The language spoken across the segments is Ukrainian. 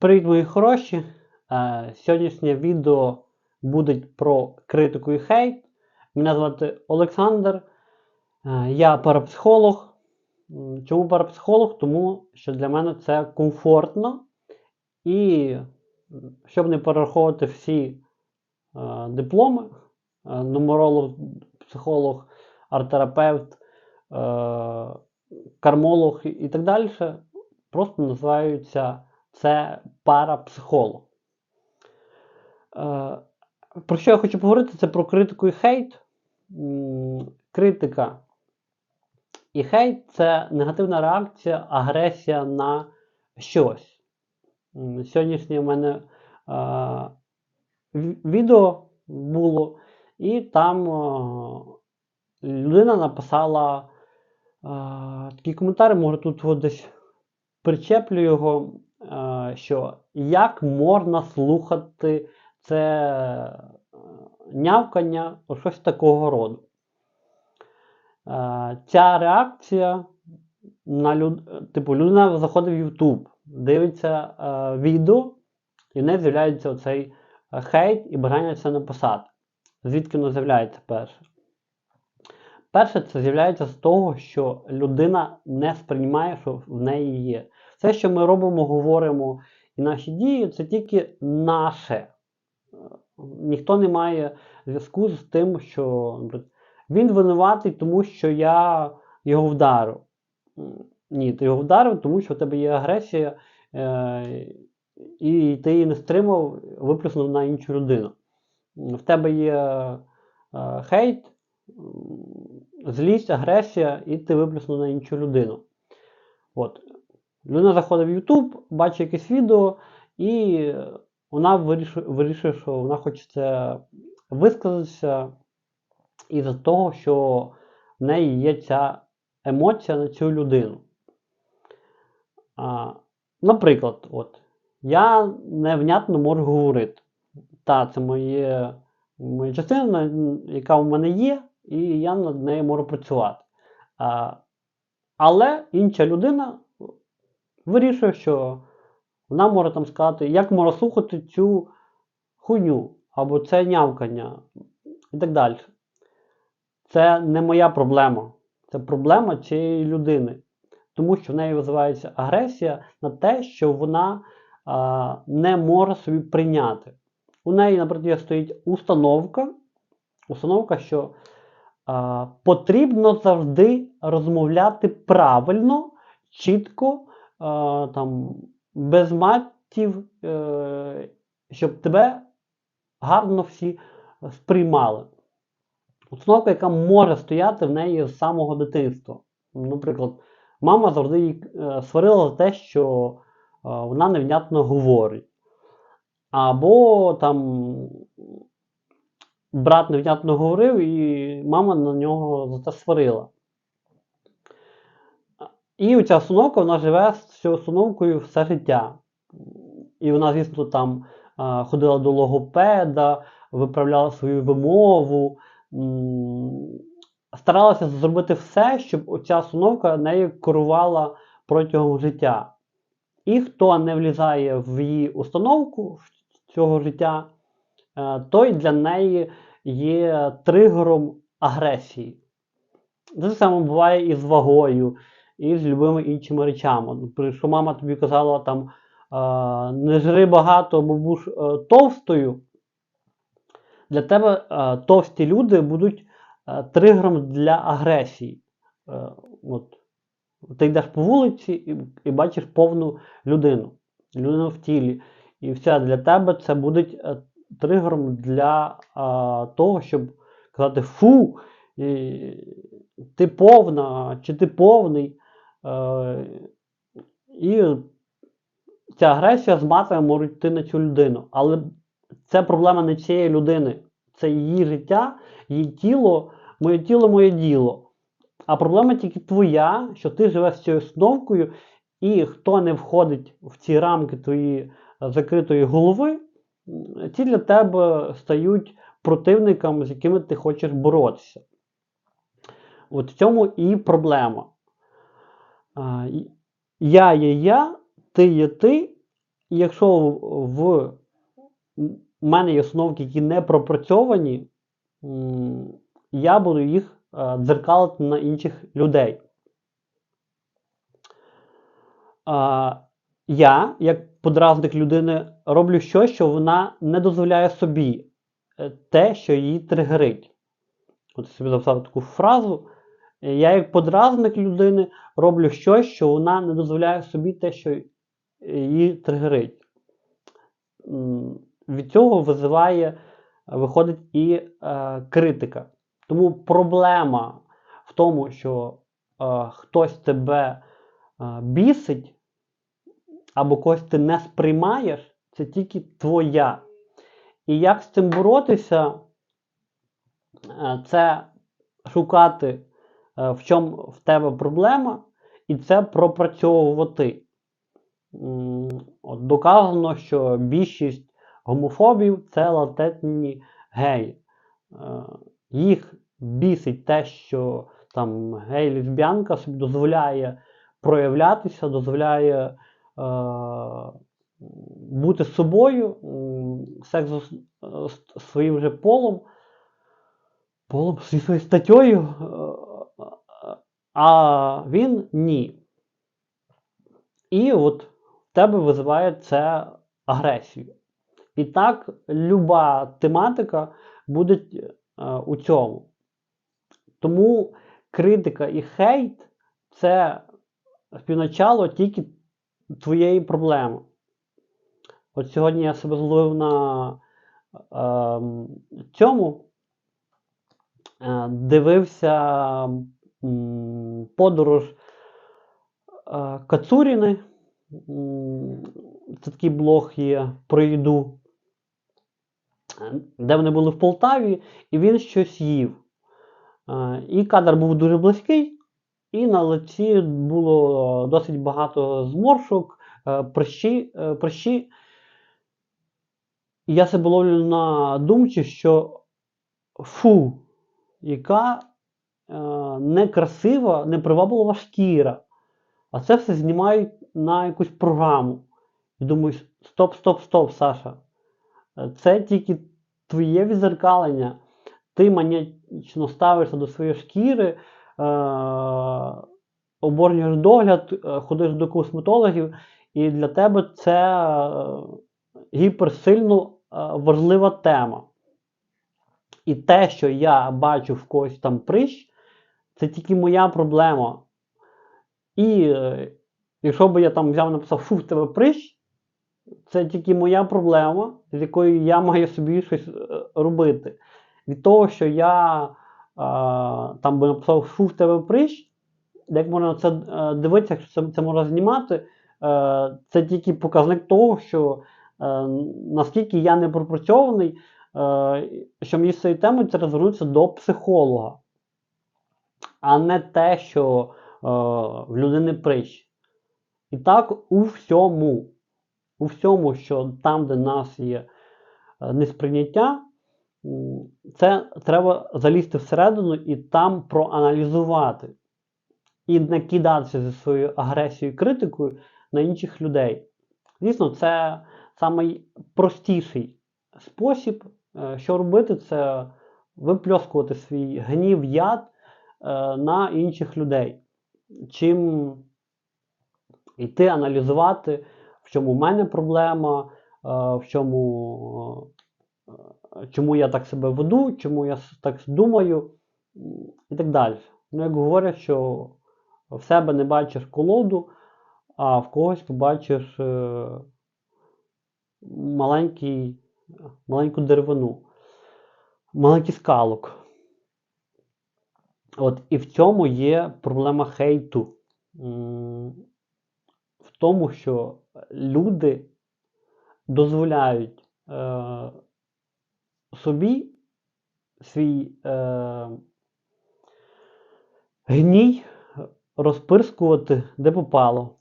Привіт, мої хороші! Е, Сьогоднішнє відео буде про критику і хейт. Мене звати Олександр. Е, Я парапсихолог. Чому парапсихолог? Тому що для мене це комфортно. І щоб не перераховувати всі е, дипломи, нумеролог, психолог, арт-терапевт, кармолог і так далі, просто називаються це парапсихолог. Е, Про що я хочу поговорити? Це про критику і хейт. Критика і хейт це негативна реакція, агресія на щось. Сьогоднішнє в мене е, відео було, і там е, людина написала е, такий коментар, може тут десь причеплю його, що як можна слухати це е, нявкання, щось такого роду. Е, Ця реакція на люд... типу, людина заходить в YouTube, дивиться е, відео, і в неї з'являється оцей е, хейт і бажання це написати. Звідки воно з'являється перше? Перше, це з'являється з того, що людина не сприймає, що в неї є. Все, що ми робимо, говоримо і наші дії, це тільки наше. Е, Ніхто не має зв'язку з тим, що він винуватий, тому що я його вдарив. Ні, ти його вдарив, тому що в тебе є агресія, е, і ти її не стримав, виплеснув на іншу людину. В тебе є е, хейт, злість, агресія, і ти виплеснув на іншу людину. От. Людина заходить в YouTube, бачить якесь відео, і вона вирішує, що вона хоче це висказатися із-за того, що в неї є ця емоція на цю людину. А, наприклад, от, я невнятно можу говорити. Та, це моє, моя частина, яка в мене є, і я над нею можу працювати. А, але інша людина вирішує, що вона може там сказати, як можна слухати цю хуйню або це нявкання і так далі. Це не моя проблема. Це проблема цієї людини. Тому що в неї визивається агресія на те, що вона а, не може собі прийняти. У неї, наприклад, стоїть установка, установка, що потрібно завжди розмовляти правильно, чітко, там, без матів, е, щоб тебе гарно всі сприймали. Установка, яка може стояти в неї з самого дитинства. Наприклад, мама завжди її е, сварила за те, що е, вона невнятно говорить. Або там брат невнятно говорив, і мама на нього за це сварила. І оця установка вона живе з цією установкою все життя. І вона, звісно, там ходила до логопеда, виправляла свою вимову, старалася зробити все, щоб оця установка нею керувала протягом життя. І хто не влізає в її установку цього життя, той для неї є тригером агресії. Те саме буває і з вагою, і з любими іншими речами. Наприклад, Що мама тобі казала там е, не жри багато, бо будеш е, товстою. Для тебе е, товсті люди будуть е, тригером для агресії. Е, от. Ти йдеш по вулиці і, і бачиш повну людину, людину в тілі. І все для тебе це буде е, тригером для е, того, щоб казати фу, і, ти повна, чи ти повний. Е, і ця агресія з матами може йти на цю людину. Але це проблема не цієї людини. Це її життя, її тіло, моє тіло, моє діло. А проблема тільки твоя, що ти живеш з цією установкою, і хто не входить в ці рамки твоєї закритої голови, ті для тебе стають противниками, з якими ти хочеш боротися. От в цьому і проблема. Я є я, ти є ти, І якщо в мене є установки, які не пропрацьовані, я буду їх е, дзеркалити на інших людей. Я, як подразник людини, роблю щось, що вона не дозволяє собі е, те, що її тригерить. От собі записав таку фразу. Я, як подразник людини, роблю щось, що вона не дозволяє собі те, що е, її тригерить. Від цього визиває, виходить і е, критика. Тому проблема в тому, що е, хтось тебе е, бісить, або когось ти не сприймаєш, це тільки твоя. І як з цим боротися, Е, це шукати, е, в чому в тебе проблема, і це пропрацьовувати. От доказано, що більшість гомофобів це латентні геї. Е, Їх бісить те, що там гей-лесбіянка собі дозволяє проявлятися, дозволяє бути собою, секс е, своїм же полом, полом своєю статтєю, е, е, а він ні. І от в тебе визиває це агресію. І так, люба тематика буде е, у цьому. Тому критика і хейт це співначало тільки твоєї проблеми. От сьогодні я себе зловив на е, цьому, е, дивився м, подорож е, Кацуріни. Це такий блог є про їду, де вони були в Полтаві, і він щось їв. Е, І кадр був дуже близький, і на лиці було досить багато зморшок, е, прищі, е, прищі. Я себе ловлю на думці, що фу, яка е, некрасива, неприваблива шкіра. А це все знімають на якусь програму. І думаю, стоп, стоп, стоп, Саша. Е, Це тільки твоє відзеркалення. Ти манячно ставишся до своєї шкіри, е, оборнюєш догляд, е, ходиш до косметологів, і для тебе це е, гіперсильно е, важлива тема. І те, що я бачу в когось там прищ, це тільки моя проблема. І е, якщо б я там взяв і написав, фу, в тебе прищ, це тільки моя проблема, з якою я маю собі щось е, робити. Від того, що я там би написав, фу, в тебе прищ, як можна на це е, дивитися, якщо це, це можна знімати, е, це тільки показник того, що е, наскільки я не пропрацьований, що мені з цією темою це розвернутися до психолога, а не те, що в людини прищ. І так у всьому, у всьому, що там, де в нас є несприйняття, це треба залізти всередину і там проаналізувати. І не кидатися зі своєю агресією і критикою на інших людей. Звісно, це найпростіший спосіб, е, що робити, це випльоскувати свій гнів, яд е, на інших людей. Чим йти аналізувати, в чому в мене проблема, е, в чому, чому я так себе веду, чому я так думаю, і так далі. Ну, як говорять, що в себе не бачиш колоду, а в когось побачиш е, маленький, маленьку деревину, маленький скалок. От, і в цьому є проблема хейту. В тому, що люди дозволяють е, собі свій е, гній розпирскувати де попало.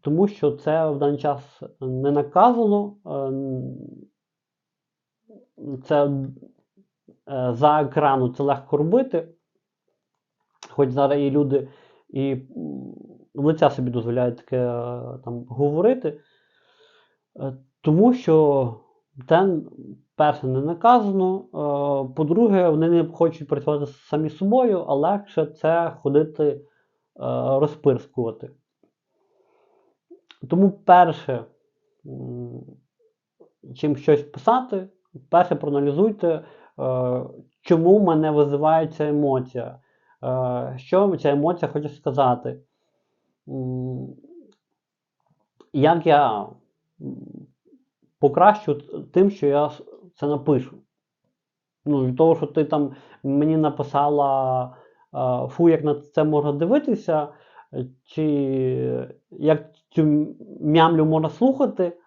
Тому що це в даний час не наказано. е, Це е, за екрану це легко робити. Хоч зараз і люди і в лиця собі дозволяють таке е, там говорити. Тому що це, перше, не наказано. е, По-друге, вони не хочуть працювати самі собою, а легше це ходити е, розпирскувати. Тому перше, чим щось писати, перше проаналізуйте, е, чому мене визиває ця емоція, що ця емоція хоче сказати. Як я покращу тим, що я це напишу. Ну, від того, що ти там мені написала фу, як на це можна дивитися, чи як цю мямлю можна слухати,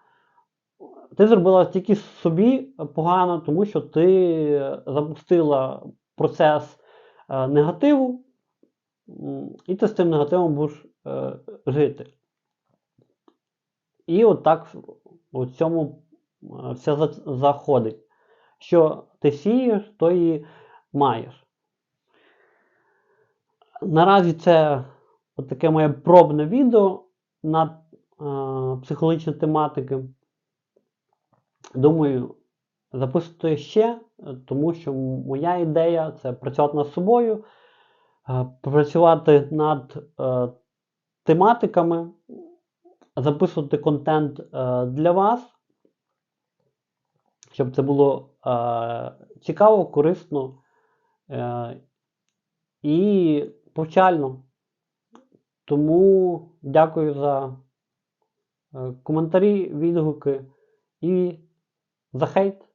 ти зробила тільки собі погано, тому що ти запустила процес е, негативу, і ти з цим негативом будеш е, жити. І от так у цьому все заходить. Що ти сієш, то і маєш. Наразі це таке моє пробне відео на е, психологічні тематики. Думаю, записувати ще, е, тому що моя ідея це працювати над собою, е, працювати над е, тематиками, записувати контент е, для вас, щоб це було е, цікаво, корисно е, і повчально. Тому дякую за е, коментарі, відгуки і за хейт.